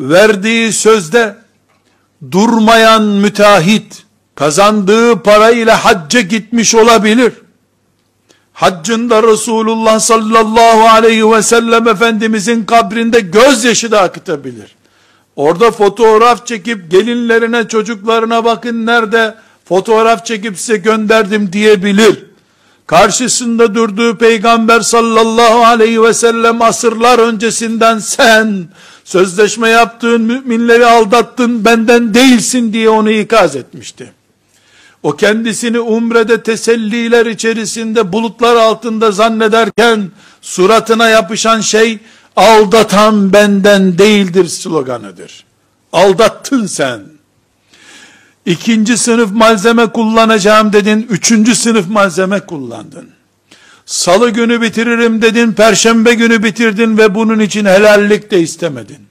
verdiği sözde durmayan müteahhit kazandığı parayla hacca gitmiş olabilir. Haccında Resulullah sallallahu aleyhi ve sellem Efendimizin kabrinde gözyaşı da akıtabilir. Orada fotoğraf çekip gelinlerine çocuklarına bakın nerede fotoğraf çekip size gönderdim diyebilir. Karşısında durduğu peygamber sallallahu aleyhi ve sellem asırlar öncesinden sen sözleşme yaptığın müminleri aldattın benden değilsin diye onu ikaz etmişti. O kendisini umrede teselliler içerisinde bulutlar altında zannederken suratına yapışan şey aldatan benden değildir sloganıdır. Aldattın sen. İkinci sınıf malzeme kullanacağım dedin, üçüncü sınıf malzeme kullandın. Salı günü bitiririm dedin, perşembe günü bitirdin ve bunun için helallik de istemedin.